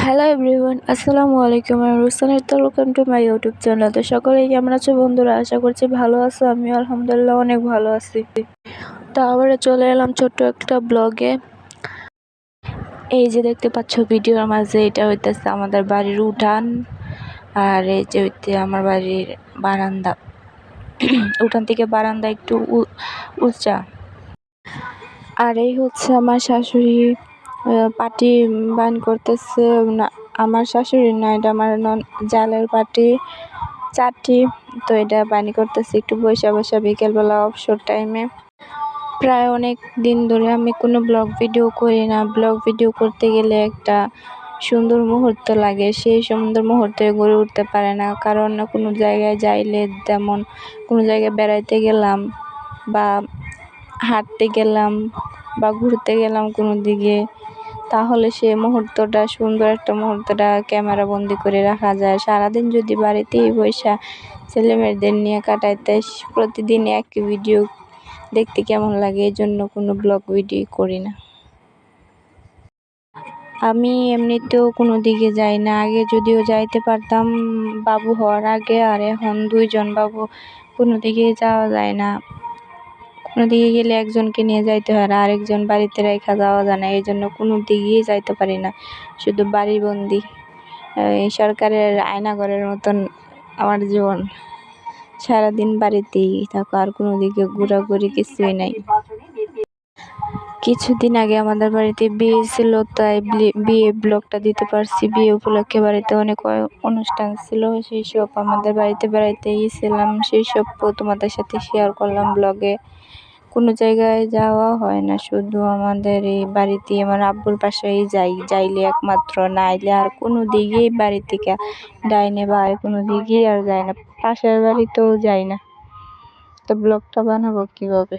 Hello everyone আসসালামু আলাইকুম আমি Rusan welcome to my YouTube channel তো সকলেই কেমন আছো বন্ধুরা? আশা করছি ভালো আছো। আমিও আলহামদুলিল্লাহ অনেক ভালো আছি। তো আবার চলে এলাম ছোট্ট একটা ব্লগে এই যে দেখতে পাচ্ছ ভিডিওর মাঝে, এটা হইতেছে আমাদের বাড়ির উঠান। আর এই যে হইতে আমার বাড়ির বারান্দা। উঠান থেকে বারান্দা একটু উঁচা আর এই হচ্ছে আমার শাশুড়ি পাটি বান করতেছে আমার শাশুড়ি না, এটা আমার নন জালের পাটি চাটি তো এটা বানি করতেছে একটু বৈশা বৈশা বিকেলবেলা অবসর টাইমে প্রায় অনেক দিন ধরে আমি কোনো ব্লগ ভিডিও করি না। ব্লগ ভিডিও করতে গেলে একটা সুন্দর মুহূর্ত লাগে। সেই সুন্দর মুহূর্তে গড়ে উঠতে পারে না। কারণ না কোনো জায়গায় যাইলে যেমন কোনো জায়গায় বেড়াইতে গেলাম বা হাঁটতে গেলাম বা ঘুরতে গেলাম কোনো দিকে তাহলে সে মুহূর্তটা, সুন্দর একটা মুহূর্তটা ক্যামেরা বন্দি করে রাখা যায়। সারাদিন যদি বাড়িতেই বসা ছেলেমেয়েদের নিয়ে কাটাইতে প্রতিদিন এক ভিডিও দেখতে কেমন লাগে? এই জন্য কোনো ব্লগ ভিডিও করি না। আমি এমনিতেও কোনো দিকে যাই না। আগে যদিও যাইতে পারতাম বাবু হওয়ার আগে, আর এখন দুইজন বাবু কোনো দিকে যাওয়া যায় না। দিকে গেলে একজনকে নিয়ে যাইতে হয় আর আরেকজন বাড়িতে রেখা যাওয়া যায় না এই জন্য কোনো দিকেই যাইতে পারি না। শুধু বাড়ি বন্দি এই সরকারের আয়নাঘরের মতন আমার জীবন। সারাদিন বাড়িতেই থাকো, আর কোনো দিকে ঘোরাঘুরি কিছুই নাই। কিছুদিন আগে আমাদের বাড়িতে বিয়ে ছিল, তাই বিয়ে ব্লগটা দিতে পারছি। বিয়ে উপলক্ষে বাড়িতে অনেক অনুষ্ঠান ছিল, সেই সব আমাদের বাড়িতে বেড়াইতে গিয়েছিলাম সেই সব তোমাদের সাথে শেয়ার করলাম ব্লগে কোনো জায়গায় যাওয়া হয় না। শুধু আমাদের এই বাড়িতে আমার আব্বুর পাশেই যাই, যাইলে একমাত্র না, আইলে আর কোনো দিকেই বাড়ি থেকে ডাইনে আর কোনো দিকেই আর যায় না। পাশের বাড়িতেও যাই না। তো ব্লগটা বানাবো কীভাবে?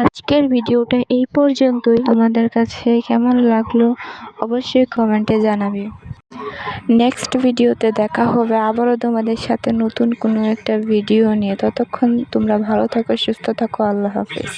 আজকের ভিডিওটা এই পর্যন্তই। তোমাদের কাছে কেমন লাগল অবশ্যই কমেন্টে জানাবে। নেক্সট ভিডিওতে দেখা হবে আবারও তোমাদের সাথে নতুন কোনো একটা ভিডিও নিয়ে। ততক্ষণ তোমরা ভালো থাকো, সুস্থ থাকো, আল্লাহ হাফিজ।